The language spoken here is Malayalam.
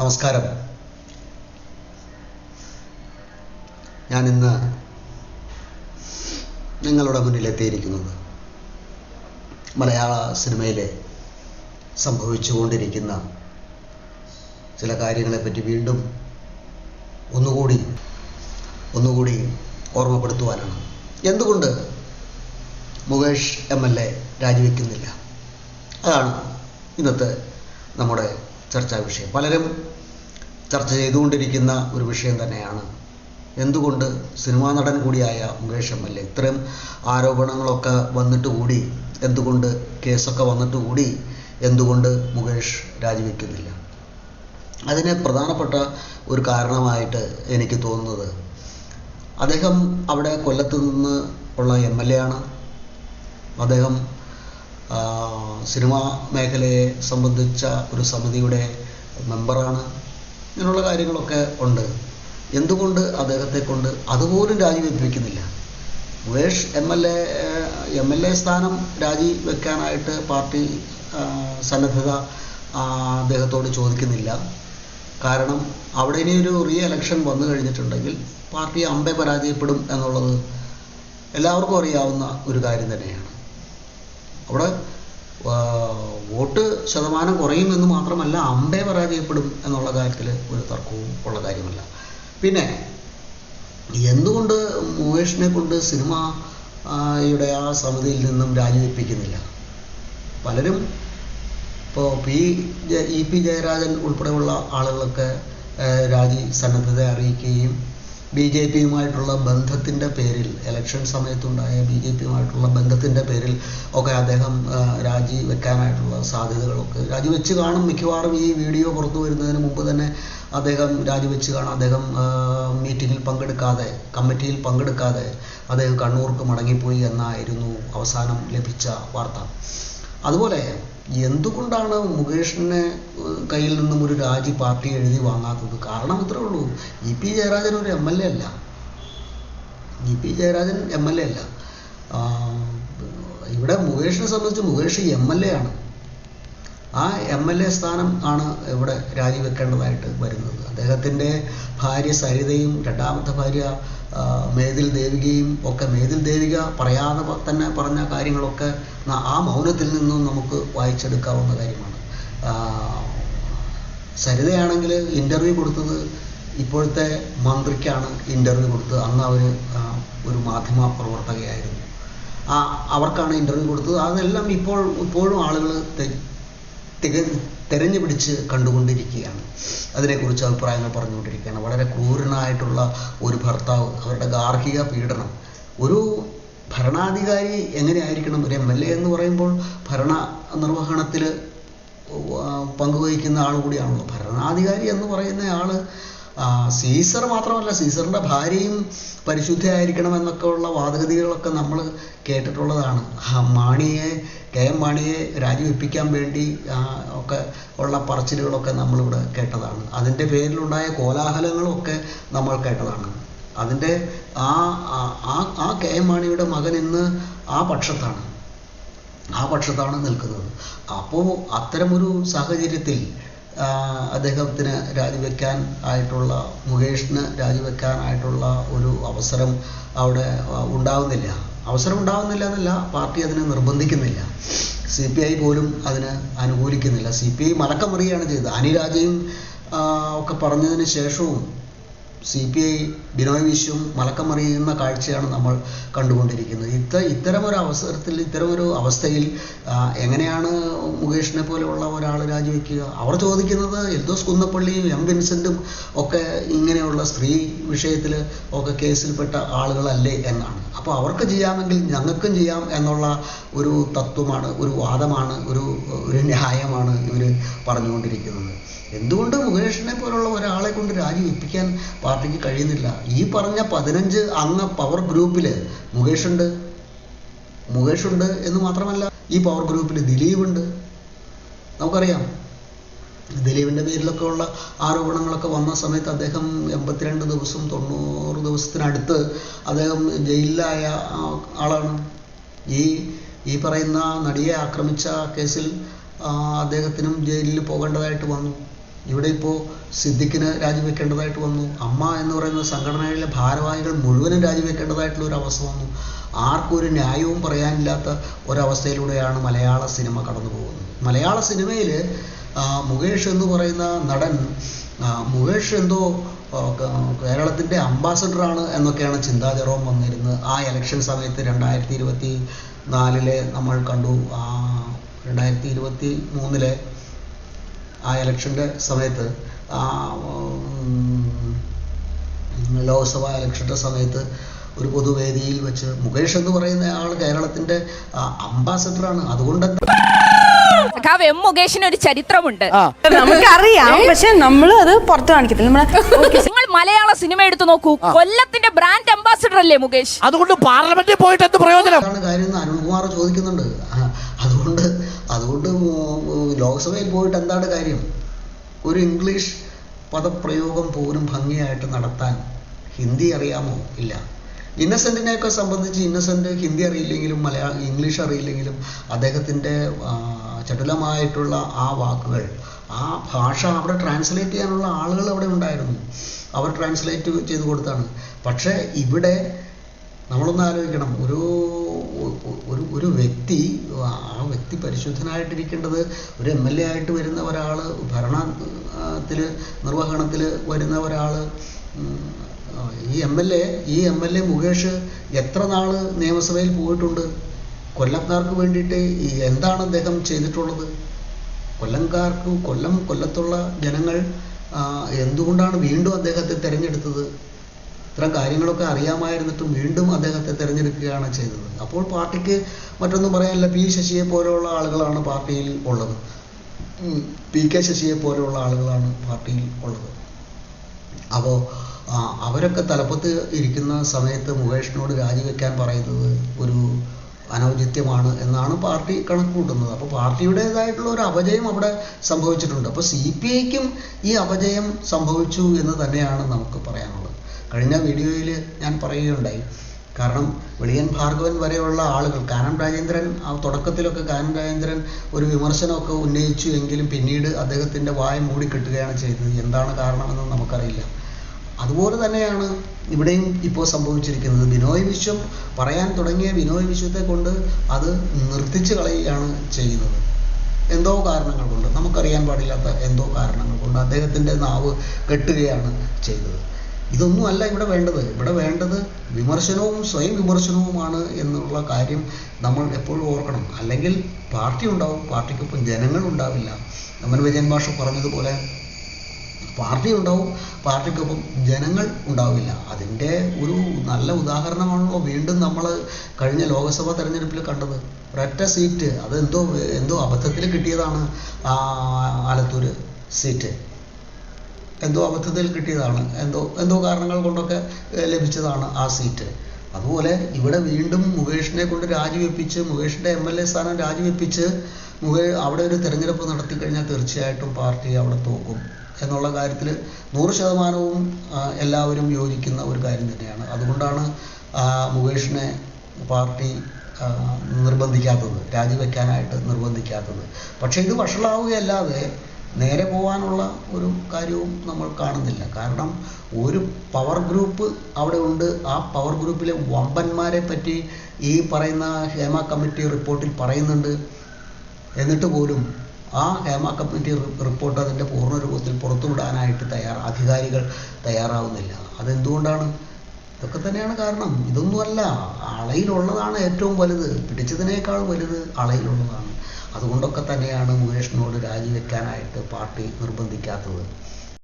നമസ്കാരം. ഞാൻ ഇന്ന് നിങ്ങളുടെ മുന്നിലെത്തിയിരിക്കുന്നത് മലയാള സിനിമയിലെ സംഭവിച്ചുകൊണ്ടിരിക്കുന്ന ചില കാര്യങ്ങളെപ്പറ്റി വീണ്ടും ഒന്നുകൂടി ഒന്നുകൂടി ഓർമ്മപ്പെടുത്തുവാനാണ്. എന്തുകൊണ്ട് മുകേഷ് എം എൽ എ രാജിവെക്കുന്നില്ല? അതാണ് ഇന്നത്തെ നമ്മുടെ ചർച്ചാ വിഷയം. പലരും ചർച്ച ചെയ്തുകൊണ്ടിരിക്കുന്ന ഒരു വിഷയം തന്നെയാണ്. എന്തുകൊണ്ട് സിനിമാ നടൻ കൂടിയായ മുകേഷ് എം എൽ എ ഇത്തരം ആരോപണങ്ങളൊക്കെ വന്നിട്ട് കൂടി എന്തുകൊണ്ട് കേസൊക്കെ വന്നിട്ട് കൂടി എന്തുകൊണ്ട് മുകേഷ് രാജിവെക്കുന്നില്ല? അതിന് പ്രധാനപ്പെട്ട ഒരു കാരണമായിട്ട് എനിക്ക് തോന്നുന്നത് അദ്ദേഹം അവിടെ കൊല്ലത്ത് നിന്ന് ഉള്ള എം എൽ എ ആണ്. അദ്ദേഹം സിനിമാ മേഖലയെ സംബന്ധിച്ച ഒരു സമിതിയുടെ മെമ്പറാണ് ഇങ്ങനെയുള്ള കാര്യങ്ങളൊക്കെ ഉണ്ട്. എന്തുകൊണ്ട് അദ്ദേഹത്തെ കൊണ്ട് അതുപോലും രാജിവെപ്പിക്കുന്നില്ല? Mukesh M L A M L A സ്ഥാനം രാജിവെക്കാനായിട്ട് പാർട്ടി സന്നദ്ധത അദ്ദേഹത്തോട് ചോദിക്കുന്നില്ല. കാരണം അവിടെ ഇനി ഒരു റീ എലക്ഷൻ വന്നു കഴിഞ്ഞിട്ടുണ്ടെങ്കിൽ പാർട്ടി അമ്പെ പരാജയപ്പെടും എന്നുള്ളത് എല്ലാവർക്കും അറിയാവുന്ന ഒരു കാര്യം തന്നെയാണ്. അവിടെ വോട്ട് ശതമാനം കുറയുമെന്ന് മാത്രമല്ല അമ്പേ പരാജയപ്പെടും എന്നുള്ള കാര്യത്തിൽ ഒരു തർക്കവും ഉള്ള കാര്യമല്ല. പിന്നെ എന്തുകൊണ്ട് മുകേഷിനെ കൊണ്ട് സിനിമ ആ, സമിതിയിൽ നിന്നും രാജിവെപ്പിക്കുന്നില്ല? പലരും ഇപ്പോൾ പി ഇ പി ജയരാജൻ ഉൾപ്പെടെയുള്ള ആളുകളൊക്കെ രാജി സന്നദ്ധത അറിയിക്കുകയും ബി ജെ പിയുമായിട്ടുള്ള ബന്ധത്തിന്റെ പേരിൽ ഇലക്ഷൻ സമയത്തുണ്ടായ ബി ജെ പിയുമായിട്ടുള്ള ബന്ധത്തിന്റെ പേരിൽ ഒക്കെ അദ്ദേഹം രാജി വെക്കാനായിട്ടുള്ള സാധ്യതകളൊക്കെ രാജിവെച്ച് കാണും. മിക്കവാറും ഈ വീഡിയോ പുറത്തു വരുന്നതിന് മുമ്പ് തന്നെ അദ്ദേഹം രാജിവെച്ച് കാണും. അദ്ദേഹം മീറ്റിങ്ങിൽ പങ്കെടുക്കാതെ കമ്മിറ്റിയിൽ പങ്കെടുക്കാതെ അദ്ദേഹം കണ്ണൂർക്ക് മടങ്ങിപ്പോയി എന്നായിരുന്നു അവസാനം ലഭിച്ച വാർത്ത. അതുപോലെ എന്തുകൊണ്ടാണ് മുകേഷിനെ കയ്യിൽ നിന്നും ഒരു രാജി പാർട്ടി എഴുതി വാങ്ങാത്തത്? കാരണം ഇത്രേ ഉള്ളൂ. ഇ പി ജയരാജൻ ഒരു എം എൽ എ അല്ല. E P Jayarajan M L A അല്ല. ഇവിടെ മുകേഷിനെ സംബന്ധിച്ച് മുകേഷ് എം എൽ എ ആണ്. ആ എം എൽ എ സ്ഥാനം ആണ് ഇവിടെ രാജിവെക്കേണ്ടതായിട്ട് വരുന്നത്. അദ്ദേഹത്തിന്റെ ഭാര്യ സരിതയും രണ്ടാമത്തെ ഭാര്യ മേതിൽ ദേവികയും ഒക്കെ മേതിൽ ദേവിക പറയാതെ തന്നെ പറഞ്ഞ കാര്യങ്ങളൊക്കെ ആ മൗനത്തിൽ നിന്നും നമുക്ക് വായിച്ചെടുക്കാവുന്ന കാര്യമാണ്. സരിതയാണെങ്കിൽ ഇന്റർവ്യൂ കൊടുത്തത് ഇപ്പോഴത്തെ മന്ത്രിക്കാണ് ഇന്റർവ്യൂ കൊടുത്തത്. അന്ന് അവർ ഒരു മാധ്യമ പ്രവർത്തകയായിരുന്നു. ആ അവർക്കാണ് ഇന്റർവ്യൂ കൊടുത്തത്. അതെല്ലാം ഇപ്പോൾ ഇപ്പോഴും ആളുകൾ തിക തെരഞ്ഞു പിടിച്ച് കണ്ടുകൊണ്ടിരിക്കുകയാണ്. അതിനെക്കുറിച്ച് അഭിപ്രായങ്ങൾ പറഞ്ഞുകൊണ്ടിരിക്കുകയാണ്. വളരെ ക്രൂരനായിട്ടുള്ള ഒരു ഭർത്താവ് അവരുടെ ഗാർഹിക പീഡനം. ഒരു ഭരണാധികാരി എങ്ങനെയായിരിക്കണം? ഒരു എം എൽ എ എന്ന് പറയുമ്പോൾ ഭരണ നിർവഹണത്തിൽ പങ്കുവഹിക്കുന്ന ആൾ കൂടിയാണല്ലോ. ഭരണാധികാരി എന്ന് പറയുന്ന ആൾ സീസർ മാത്രമല്ല സീസറിന്റെ ഭാര്യയും പരിശുദ്ധയായിരിക്കണം എന്നൊക്കെ ഉള്ള വാദഗതികളൊക്കെ നമ്മൾ കേട്ടിട്ടുള്ളതാണ്. മാണിയെ കെ എം മാണിയെ രാജിവെപ്പിക്കാൻ വേണ്ടി ഒക്കെ ഉള്ള പറച്ചിലുകളൊക്കെ നമ്മളിവിടെ കേട്ടതാണ്. അതിന്റെ പേരിലുണ്ടായ കോലാഹലങ്ങളൊക്കെ നമ്മൾ കേട്ടതാണ്. അതിന്റെ ആ ആ- കെ എം മാണിയുടെ മകൻ ഇന്ന് ആ പക്ഷത്താണ്. ആ പക്ഷത്താണ് നിൽക്കുന്നത്. അപ്പോൾ അത്തരമൊരു സാഹചര്യത്തിൽ അദ്ദേഹത്തിന് രാജിവെക്കാൻ ആയിട്ടുള്ള മുകേഷിന് രാജിവെക്കാനായിട്ടുള്ള ഒരു അവസരം അവിടെ ഉണ്ടാവുന്നില്ല. അവസരം ഉണ്ടാവുന്നില്ല എന്നല്ല പാർട്ടി അതിനെ നിർബന്ധിക്കുന്നില്ല. സി പി ഐ പോലും അതിന് അനുകൂലിക്കുന്നില്ല. സി പി ഐ മലക്കമറിയാണ് ചെയ്തത്. അനിരാജയും ഒക്കെ പറഞ്ഞതിന് ശേഷവും C P I Binoy Viswam മലക്കമറിയുന്ന കാഴ്ചയാണ് നമ്മൾ കണ്ടുകൊണ്ടിരിക്കുന്നത്. ഇത്ത ഇത്തരമൊരു അവസരത്തിൽ ഇത്തരമൊരു അവസ്ഥയിൽ എങ്ങനെയാണ് മുകേഷിനെ പോലെയുള്ള ഒരാൾ രാജിവെക്കുക? അവർ ചോദിക്കുന്നത് എൽദോസ് കുന്നപ്പള്ളിയും എം വിൻസെന്റും ഒക്കെ ഇങ്ങനെയുള്ള സ്ത്രീ വിഷയത്തിൽ ഒക്കെ കേസിൽപ്പെട്ട ആളുകളല്ലേ എന്നാണ്. അപ്പോൾ അവർക്ക് ചെയ്യാമെങ്കിൽ ഞങ്ങൾക്കും ചെയ്യാം എന്നുള്ള ഒരു തത്വമാണ് ഒരു വാദമാണ് ഒരു ഒരു ന്യായമാണ് ഇവർ പറഞ്ഞുകൊണ്ടിരിക്കുന്നത്. എന്തുകൊണ്ട് മുകേഷിനെ പോലുള്ള ഒരാളെ കൊണ്ട് രാജിവെപ്പിക്കാൻ പാർട്ടിക്ക് കഴിയുന്നില്ല? ഈ പറഞ്ഞ പതിനഞ്ച് അംഗ പവർ ഗ്രൂപ്പിൽ മുകേഷുണ്ട്. മുകേഷുണ്ട് എന്ന് മാത്രമല്ല ഈ പവർ ഗ്രൂപ്പിൽ ദിലീപുണ്ട്. നമുക്കറിയാം ദിലീപിന്റെ പേരിലൊക്കെ ഉള്ള ആരോപണങ്ങളൊക്കെ വന്ന സമയത്ത് അദ്ദേഹം എൺപത്തിരണ്ട് ദിവസം തൊണ്ണൂറ് ദിവസത്തിനടുത്ത് അദ്ദേഹം ജയിലിലായ ആളാണ്. ഈ ഈ പറയുന്ന നടിയെ ആക്രമിച്ച കേസിൽ അദ്ദേഹത്തിനും ജയിലിൽ പോകേണ്ടതായിട്ട് വന്നു. ഇവിടെ ഇപ്പോൾ സിദ്ദിഖിന് രാജിവെക്കേണ്ടതായിട്ട് വന്നു. അമ്മ എന്ന് പറയുന്ന സംഘടനയിലെ ഭാരവാഹികൾ മുഴുവനും രാജിവെക്കേണ്ടതായിട്ടുള്ള ഒരു അവസ്ഥ വന്നു. ആർക്കും ഒരു ന്യായവും പറയാനില്ലാത്ത ഒരവസ്ഥയിലൂടെയാണ് മലയാള സിനിമ കടന്നു പോകുന്നത് മലയാള സിനിമയിൽ മുകേഷ് എന്ന് പറയുന്ന നടൻ മുകേഷ് എന്തോ കേരളത്തിന്റെ അംബാസഡറാണ് എന്നൊക്കെയാണ് ചിന്താചരവും വന്നിരുന്നത്. ആ ഇലക്ഷൻ സമയത്ത് രണ്ടായിരത്തി ഇരുപത്തി നാലിലെ നമ്മൾ കണ്ടു. രണ്ടായിരത്തി ഇരുപത്തി മൂന്നിലെ ആ ഇലക്ഷന്റെ സമയത്ത് ലോക്സഭാ ഇലക്ഷന്റെ സമയത്ത് ഒരു പൊതുവേദിയിൽ വെച്ച് മുകേഷ് എന്ന് പറയുന്ന ആൾ കേരളത്തിന്റെ അംബാസഡറാണ്. അതുകൊണ്ട് സഖാവ് എം മുകേഷിന് ഒരു ചരിത്രമുണ്ട്. നമുക്കറിയാം പക്ഷെ നമ്മൾ അത് പുറത്ത് കാണിക്കത്തില്ല. നമ്മളെ നിങ്ങൾ മലയാള സിനിമ എടുത്തു നോക്കൂ. കൊല്ലത്തിന്റെ ബ്രാൻഡ് അംബാസിഡർ അല്ലേ മുകേഷ്? അതുകൊണ്ട് പാർലമെന്റിൽ പോയിട്ട് എന്ത് പ്രയോജനം? കാര്യം അരുൺകുമാർ ചോദിക്കുന്നുണ്ട്. അതുകൊണ്ട് അതുകൊണ്ട് ലോക്സഭയിൽ പോയിട്ട് എന്താണ് കാര്യം? ഒരു ഇംഗ്ലീഷ് പദപ്രയോഗം പോലും ഭംഗിയായിട്ട് നടത്താൻ ഹിന്ദി അറിയാമോ? ഇല്ല. ഇന്നസെന്റിനെയൊക്കെ സംബന്ധിച്ച് ഇന്നസെന്റ് ഹിന്ദി അറിയില്ലെങ്കിലും മലയാളം ഇംഗ്ലീഷ് അറിയില്ലെങ്കിലും അദ്ദേഹത്തിന്റെ ചടുലമായിട്ടുള്ള ആ വാക്കുകൾ ആ ഭാഷ അവിടെ ട്രാൻസ്ലേറ്റ് ചെയ്യാനുള്ള ആളുകൾ അവിടെ ഉണ്ടായിരുന്നു. അവർ ട്രാൻസ്ലേറ്റ് ചെയ്ത് കൊടുത്താണ്. പക്ഷേ ഇവിടെ നമ്മളൊന്ന് ആലോചിക്കണം. ഒരു ഒരു ഒരു വ്യക്തി ആ വ്യക്തി പരിശുദ്ധനായിട്ടിരിക്കേണ്ടത് ഒരു എം എൽ എ ആയിട്ട് വരുന്ന ഒരാൾ ഭരണത്തിൽ നിർവഹണത്തിൽ വരുന്ന ഒരാൾ ഈ എം എൽ എ ഈ എം എൽ എ മുകേഷ് എത്ര നാൾ നിയമസഭയിൽ പോയിട്ടുണ്ട്? കൊല്ലംകാർക്ക് വേണ്ടിയിട്ട് എന്താണ് അദ്ദേഹം ചെയ്തിട്ടുള്ളത്? കൊല്ലംകാർക്ക് കൊല്ലം കൊല്ലത്തുള്ള ജനങ്ങൾ എന്തുകൊണ്ടാണ് വീണ്ടും അദ്ദേഹത്തെ തിരഞ്ഞെടുത്തത്? ഇത്തരം കാര്യങ്ങളൊക്കെ അറിയാമായിരുന്നിട്ടും വീണ്ടും അദ്ദേഹത്തെ തിരഞ്ഞെടുക്കുകയാണ് ചെയ്തത്. അപ്പോൾ പാർട്ടിക്ക് മറ്റൊന്നും പറയാനില്ല. പി ശശിയെ പോലെയുള്ള ആളുകളാണ് പാർട്ടിയിൽ ഉള്ളത്. പി കെ ശശിയെ പോലെയുള്ള ആളുകളാണ് പാർട്ടിയിൽ ഉള്ളത്. അപ്പോൾ അവരൊക്കെ തലപ്പത്ത് ഇരിക്കുന്ന സമയത്ത് മുകേഷിനോട് രാജിവെക്കാൻ പറയുന്നത് ഒരു അനൗചിത്യമാണ് എന്നാണ് പാർട്ടി കണക്ക് കൂട്ടുന്നത് അപ്പോൾ പാർട്ടിയുടേതായിട്ടുള്ള ഒരു അപജയം അവിടെ സംഭവിച്ചിട്ടുണ്ട്. അപ്പോൾ സി പി ഐക്കും ഈ അപജയം സംഭവിച്ചു എന്ന് തന്നെയാണ് നമുക്ക് പറയാനുള്ളത്. കഴിഞ്ഞ വീഡിയോയിൽ ഞാൻ പറയുകയുണ്ടായി. കാരണം വെളിയൻ ഭാർഗവൻ വരെയുള്ള ആളുകൾ കാനം രാജേന്ദ്രൻ ആ തുടക്കത്തിലൊക്കെ കാനം രാജേന്ദ്രൻ ഒരു വിമർശനമൊക്കെ ഉന്നയിച്ചു എങ്കിലും പിന്നീട് അദ്ദേഹത്തിന്റെ വായ മൂടിക്കെട്ടുകയാണ് ചെയ്തത്. എന്താണ് കാരണമെന്ന് നമുക്കറിയില്ല. അതുപോലെ തന്നെയാണ് ഇവിടെയും ഇപ്പോൾ സംഭവിച്ചിരിക്കുന്നത്. ബിനോയ് വിശ്വം പറയാൻ തുടങ്ങിയ ബിനോയ് വിശ്വത്തെ കൊണ്ട് അത് നിർത്തിച്ചു കളയുകയാണ് ചെയ്യുന്നത്. എന്തോ കാരണങ്ങൾ കൊണ്ട്. നമുക്കറിയാൻ പാടില്ലാത്ത എന്തോ കാരണങ്ങൾ കൊണ്ട് അദ്ദേഹത്തിന്റെ നാവ് കെട്ടുകയാണ് ചെയ്തത്. ഇതൊന്നുമല്ല ഇവിടെ വേണ്ടത്. ഇവിടെ വേണ്ടത് വിമർശനവും സ്വയം വിമർശനവുമാണ് എന്നുള്ള കാര്യം നമ്മൾ എപ്പോഴും ഓർക്കണം. അല്ലെങ്കിൽ പാർട്ടി ഉണ്ടാവും പാർട്ടിക്കൊപ്പം ജനങ്ങൾ ഉണ്ടാവില്ല. നമ്മൾ വിജയൻ മാഷ് പറഞ്ഞതുപോലെ പാർട്ടി ഉണ്ടാവും പാർട്ടിക്കൊപ്പം ജനങ്ങൾ ഉണ്ടാവില്ല. അതിന്റെ ഒരു നല്ല ഉദാഹരണമാണല്ലോ വീണ്ടും നമ്മൾ കഴിഞ്ഞ ലോക്സഭാ തെരഞ്ഞെടുപ്പിൽ കണ്ടത്. ഒരൊറ്റ സീറ്റ് അത് എന്തോ അബദ്ധത്തിൽ കിട്ടിയതാണ് ആലത്തൂർ സീറ്റ്. എന്തോ അബദ്ധത്തിൽ കിട്ടിയതാണ്. എന്തോ എന്തോ കാരണങ്ങൾ കൊണ്ടൊക്കെ ലഭിച്ചതാണ് ആ സീറ്റ്. അതുപോലെ ഇവിടെ വീണ്ടും മുകേഷിനെ കൊണ്ട് രാജിവെപ്പിച്ച് മുകേഷിന്റെ എം എൽ എ സ്ഥാനം രാജിവെപ്പിച്ച് മുകേ അവിടെ ഒരു തിരഞ്ഞെടുപ്പ് നടത്തി കഴിഞ്ഞാൽ തീർച്ചയായിട്ടും പാർട്ടി അവിടെ തോക്കും. എന്നുള്ള കാര്യത്തിൽ നൂറ് ശതമാനവും എല്ലാവരും യോജിക്കുന്ന ഒരു കാര്യം തന്നെയാണ്. അതുകൊണ്ടാണ് മുകേഷിനെ പാർട്ടി നിർബന്ധിക്കാത്തത് രാജിവെക്കാനായിട്ട് നിർബന്ധിക്കാത്തത്. പക്ഷേ ഇത് വഷളാവുകയല്ലാതെ നേരെ പോകാനുള്ള ഒരു കാര്യവും നമ്മൾ കാണുന്നില്ല. കാരണം ഒരു പവർ ഗ്രൂപ്പ് അവിടെ ഉണ്ട്. ആ പവർ ഗ്രൂപ്പിലെ വമ്പന്മാരെ പറ്റി ഈ പറയുന്ന ഹേമ കമ്മിറ്റി റിപ്പോർട്ടിൽ പറയുന്നുണ്ട്. എന്നിട്ട് പോലും ആ ഹേമ കമ്മിറ്റി റിപ്പോർട്ട് അതിന്റെ പൂർണ രൂപത്തിൽ പുറത്തുവിടാനായിട്ട് തയ്യാർ അധികാരികൾ തയ്യാറാവുന്നില്ല. അതെന്തുകൊണ്ടാണ്? ഇതൊക്കെ തന്നെയാണ് കാരണം. ഇതൊന്നുമല്ല. അളയിലുള്ളതാണ് ഏറ്റവും വലുത്. പിടിച്ചതിനേക്കാൾ വലുത് അളയിലുള്ളതാണ്. അതുകൊണ്ടൊക്കെ തന്നെയാണ് മുകേഷിനോട് രാജിവെക്കാനായിട്ട് പാർട്ടി നിർബന്ധിക്കാത്തത്.